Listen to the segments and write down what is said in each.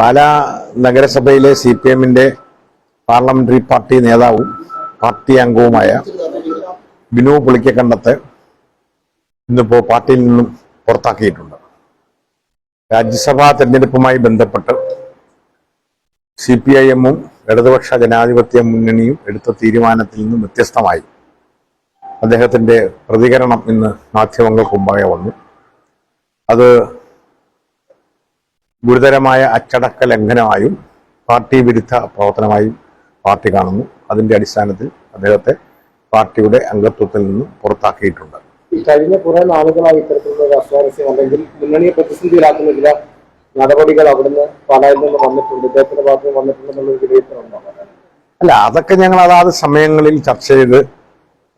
പാലാ നഗരസഭയിലെ C P എമ്മിന്റെ parliamentary party നേതാവും പാർട്ടി അംഗവുമായ ബിനു പുളിക്കക്കണ്ടത്ത് ഇന്നിപ്പോ പാർട്ടിയിൽ നിന്നും പുറത്താക്കിയിട്ടുണ്ട്. രാജ്യസഭാ തെരഞ്ഞെടുപ്പുമായി ബന്ധപ്പെട്ട് സി പി ഐ എമ്മും ഇടതുപക്ഷ ജനാധിപത്യ മുന്നണിയും എടുത്ത തീരുമാനത്തിൽ നിന്നും വ്യത്യസ്തമായി. അദ്ദേഹത്തിന്റെ പ്രതികരണം ഇന്ന് മാധ്യമങ്ങൾക്ക് മുമ്പാകെ വന്നു. അത് ഗുരുതരമായ അച്ചടക്ക ലംഘനമായും പാർട്ടി വിരുദ്ധ പ്രവർത്തനമായും പാർട്ടി കാണുന്നു. അതിന്റെ അടിസ്ഥാനത്തിൽ അദ്ദേഹത്തെ പാർട്ടിയുടെ അംഗത്വത്തിൽ നിന്ന് പുറത്താക്കിയിട്ടുണ്ട്. കഴിഞ്ഞ കുറെ നാളുകളായി ഇത്തരത്തിലുള്ള ഒരു അസ്വാരസ്യം അല്ലെങ്കിൽ മുന്നണിയെ പ്രതിസന്ധിയിലാക്കുന്ന ചില നടപടികൾ അവിടുന്ന് പാലായിൽ നിന്ന് വന്നിട്ടുണ്ട്. ഇദ്ദേഹത്തിന്റെ ഭാഗത്ത് നിന്ന് വന്നിട്ടുണ്ടെന്നുള്ള വിലയിരുത്തലുണ്ടോ അല്ല അതൊക്കെ ഞങ്ങൾ അതാത് സമയങ്ങളിൽ ചർച്ച ചെയ്ത്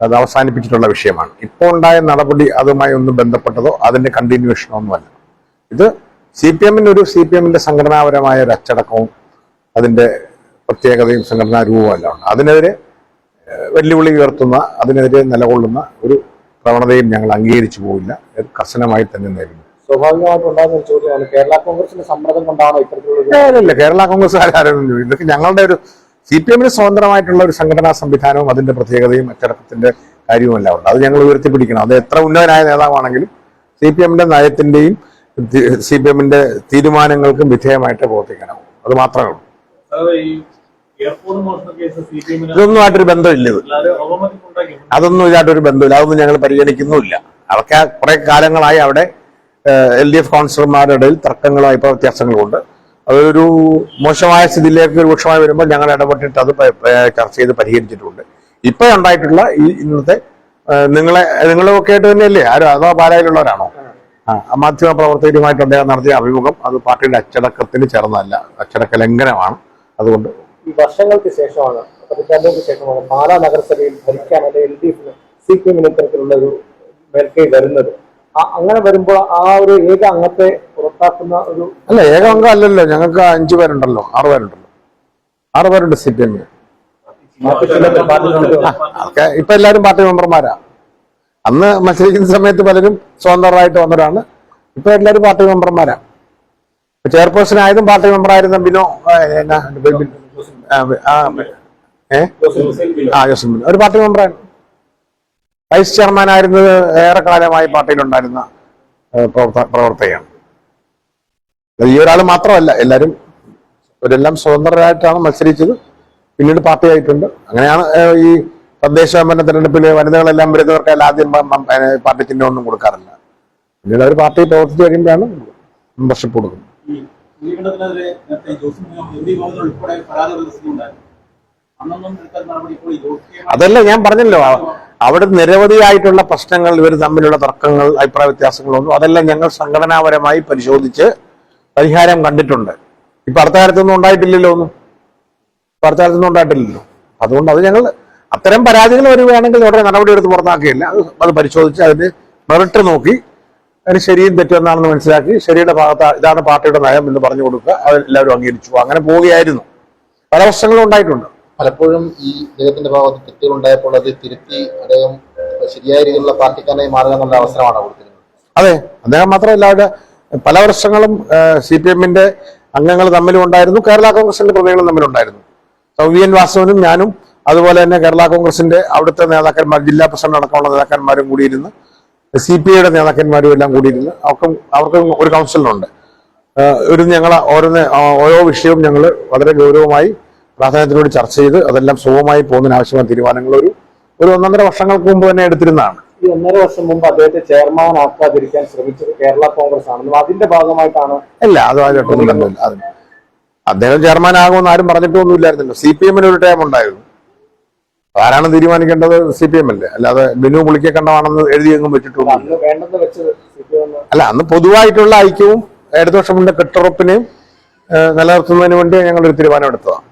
അത് അവസാനിപ്പിച്ചിട്ടുള്ള വിഷയമാണ്. ഇപ്പോൾ ഉണ്ടായ നടപടി അതുമായി ഒന്നും ബന്ധപ്പെട്ടതോ അതിന്റെ കണ്ടിന്യൂഷനോ ഒന്നുമല്ല. ഇത് സി പി എമ്മിന് ഒരു സി പി എമ്മിന്റെ സംഘടനാപരമായ ഒരു അച്ചടക്കവും അതിന്റെ പ്രത്യേകതയും സംഘടനാ രൂപവും എല്ലാം ഉണ്ട്. അതിനെതിരെ വെല്ലുവിളി ഉയർത്തുന്ന അതിനെതിരെ നിലകൊള്ളുന്ന ഒരു പ്രവണതയും ഞങ്ങൾ അംഗീകരിച്ചു പോയില്ല ഇത് കർശനമായി തന്നെ നേരിടും. സ്വാഭാവികമായിട്ടുണ്ടാകുന്ന ഒരു ചോദ്യമാണ്. കേരള കോൺഗ്രസിന്റെ സമ്മർദ്ദം കൊണ്ടാണോ ഇത്തരത്തിലുള്ള കേരള കോൺഗ്രസ് ആരും ഇതൊക്കെ ഞങ്ങളുടെ ഒരു സി പി എമ്മിന് സ്വതന്ത്രമായിട്ടുള്ള ഒരു സംഘടനാ സംവിധാനവും അതിന്റെ പ്രത്യേകതയും അച്ചടക്കത്തിന്റെ കാര്യവുമെല്ലാം ഉണ്ട്. അത് ഞങ്ങൾ ഉയർത്തിപ്പിടിക്കണം. അത് എത്ര ഉന്നതനായ നേതാവാണെങ്കിലും സി പി എമ്മിന്റെ നയത്തിന്റെയും സി പി എമ്മിന്റെ തീരുമാനങ്ങൾക്കും വിധേയമായിട്ട് പ്രവർത്തിക്കണം. അത് മാത്രമേ ഉള്ളൂ. ഇതൊന്നുമായിട്ടൊരു ബന്ധമില്ല ഇത് അതൊന്നും ഇതായിട്ടൊരു ബന്ധമില്ല. അതൊന്നും ഞങ്ങൾ പരിഗണിക്കുന്നുമില്ല. അതൊക്കെ കുറെ കാലങ്ങളായി അവിടെ എൽ ഡി എഫ് കൗൺസിലർമാരുടെ ഇടയിൽ തർക്കങ്ങളും അഭിപ്രായ വ്യത്യാസങ്ങളുമുണ്ട് അതൊരു മോശമായ സ്ഥിതിയിലേക്ക് രൂക്ഷമായി വരുമ്പോൾ ഞങ്ങൾ ഇടപെട്ടിട്ട് അത് ചർച്ച ചെയ്ത് പരിഹരിച്ചിട്ടുണ്ട്. ഇപ്പൊ ഉണ്ടായിട്ടുള്ള ഈ ഇന്നത്തെ നിങ്ങളെ നിങ്ങളൊക്കെ ആയിട്ട് തന്നെയല്ലേ? ആരോ അതോ പാലായിലുള്ളവരാണോ? മാധ്യമ പ്രവർത്തകരുമായിട്ട് അദ്ദേഹം നടത്തിയ അഭിമുഖം അത് പാർട്ടിയുടെ അച്ചടക്കത്തിന് ചേർന്നതല്ല. അച്ചടക്ക ലംഘനമാണ്. അതുകൊണ്ട് ഈ വർഷങ്ങൾക്ക് ശേഷമാണ് പതിറ്റാണ്ടുകൾക്ക് ശേഷമാണ് പാലാ നഗരസഭയിൽ ഭരിക്കാൻ അല്ലെ എൽ ഡി എഫിന് സി പി എമ്മിന് ഇത്തരത്തിലുള്ള ഒരു മേൽക്കൈ വരുന്നത്. അങ്ങനെ വരുമ്പോൾ ആ ഒരു ഏക അംഗത്തെ പുറത്താക്കുന്ന ഒരു അല്ല ഏക അംഗം അല്ലല്ലോ. ഞങ്ങൾക്ക് അഞ്ചു പേരുണ്ടല്ലോ ആറു പേരുണ്ടല്ലോ. ആറു പേരുണ്ട് സി പി എമ്മിന്. ഇപ്പൊ എല്ലാവരും പാർട്ടി മെമ്പർമാരാ. അന്ന് മത്സരിക്കുന്ന സമയത്ത് പലരും സ്വതന്ത്രരായിട്ട് വന്നവരാണ്. ഇപ്പൊ എല്ലാവരും പാർട്ടി മെമ്പർമാരാണ് ചെയർപേഴ്സൺ ആയതും പാർട്ടി മെമ്പറായിരുന്ന ബിനോ ആ, ബിനോ ഒരു പാർട്ടി മെമ്പറാണ്. വൈസ് ചെയർമാൻ ആയിരുന്നത് ഏറെക്കാലമായി പാർട്ടിയിലുണ്ടായിരുന്ന പ്രവർത്തകയാണ്. ഈ ഒരാൾ മാത്രമല്ല എല്ലാവരും ഇവരെല്ലാം സ്വതന്ത്രരായിട്ടാണ് മത്സരിച്ചത്. പിന്നീട് പാർട്ടി ആയിട്ടുണ്ട്. അങ്ങനെയാണ് ഈ തദ്ദേശ ഭരണ തെരഞ്ഞെടുപ്പിൽ വനിതകളെല്ലാം വരുന്നവർക്കെല്ലാം ആദ്യം പാർട്ടി ചിഹ്നം ഒന്നും കൊടുക്കാറില്ല. പിന്നീട് അവർ പാർട്ടി പ്രവർത്തിച്ചു കഴിയുമ്പോഴാണ് മെമ്പർഷിപ്പ് കൊടുക്കുന്നത്. അതല്ല ഞാൻ പറഞ്ഞല്ലോ അവിടെ നിരവധിയായിട്ടുള്ള പ്രശ്നങ്ങൾ ഇവർ തമ്മിലുള്ള തർക്കങ്ങൾ അഭിപ്രായ വ്യത്യാസങ്ങളൊന്നും അതെല്ലാം ഞങ്ങൾ സംഘടനാപരമായി പരിശോധിച്ച് പരിഹാരം കണ്ടിട്ടുണ്ട്. ഇപ്പൊ അടുത്ത കാലത്തൊന്നും ഉണ്ടായിട്ടില്ലല്ലോ ഒന്നും. ഇപ്പൊ അടുത്ത കാലത്തൊന്നും ഉണ്ടായിട്ടില്ലല്ലോ. അതുകൊണ്ട് അത് ഞങ്ങൾ അത്തരം പരാതികൾ വരികയാണെങ്കിൽ ഉടനെ നടപടി എടുത്ത് പുറത്താക്കുകയില്ല. അത് പരിശോധിച്ച് അതിന് മെറിറ്റ് നോക്കി അതിന് ശരിയും തെറ്റും എന്താണെന്ന് മനസ്സിലാക്കി ശരിയുടെ ഭാഗത്ത് ഇതാണ് പാർട്ടിയുടെ നയം എന്ന് പറഞ്ഞു കൊടുക്കുക. അത് എല്ലാവരും അംഗീകരിച്ചു. അങ്ങനെ പോവുകയായിരുന്നു. പല വർഷങ്ങളും ഉണ്ടായിട്ടുണ്ട്. പലപ്പോഴും ഈ അദ്ദേഹത്തിന്റെ ഭാഗത്ത് തെറ്റുകൾ ഉണ്ടായപ്പോൾ അത് തിരുത്തി അദ്ദേഹം ശരിയായ രീതിയിലുള്ള പാർട്ടിക്കാരനായി മാറുക എന്നുള്ള അവസരമാണ് കൊടുത്തിരുന്നത്. അതെ. അദ്ദേഹം മാത്രമല്ല അവിടെ പല വർഷങ്ങളും സി പി എമ്മിന്റെ അംഗങ്ങൾ തമ്മിലും ഉണ്ടായിരുന്നു. കേരള കോൺഗ്രസിന്റെ പ്രതികളും തമ്മിലുണ്ടായിരുന്നു. സൗവിയൻ വാസവനും ഞാനും അതുപോലെ തന്നെ കേരള കോൺഗ്രസിന്റെ അവിടുത്തെ നേതാക്കന്മാർ ജില്ലാ പ്രസിഡന്റ് അടക്കമുള്ള നേതാക്കന്മാരും കൂടിയിരുന്ന്. സി പി ഐയുടെ നേതാക്കന്മാരും എല്ലാം കൂടിയിരുന്ന്. അവർക്കും അവർക്കും ഒരു കൗൺസിലുണ്ട് ഒരു ഞങ്ങൾ ഓരോന്ന് ഓരോ വിഷയവും ഞങ്ങൾ വളരെ ഗൗരവമായി പ്രാധാന്യത്തിനോട് ചർച്ച ചെയ്ത് അതെല്ലാം സുഖമായി പോകുന്നതിന് ആവശ്യമായ തീരുമാനങ്ങൾ ഒരു ഒരു ഒന്നൊന്നര വർഷങ്ങൾക്ക് മുമ്പ് തന്നെ എടുത്തിരുന്നതാണ്. ഈ ഒന്നര വർഷം മുമ്പ് അദ്ദേഹത്തെ ചെയർമാൻ ആക്കാതിരിക്കാൻ ശ്രമിച്ചത് കേരള കോൺഗ്രസ് ആണെന്നും അതിന്റെ ഭാഗമായിട്ടാണ്? അല്ല അതുമായിട്ടൊന്നും അദ്ദേഹം ചെയർമാൻ ആകുമെന്ന് ആരും പറഞ്ഞിട്ടൊന്നും ഇല്ലായിരുന്നല്ലോ സി പി എമ്മിന് ഒരു ടൈം ഉണ്ടായിരുന്നു. ആരാണ് തീരുമാനിക്കേണ്ടത്? സി പി എം അല്ലേ? അല്ലാതെ ബിനു പുളിക്കെ കണ്ടമാണെന്ന് വെച്ചിട്ടുണ്ട്? അല്ല അന്ന് പൊതുവായിട്ടുള്ള ഐക്യവും ഇടതുപക്ഷത്തിന്റെ കെട്ടുറപ്പിനെയും നിലനിർത്തുന്നതിന് വേണ്ടി ഞങ്ങളൊരു തീരുമാനം എടുത്തതാണ്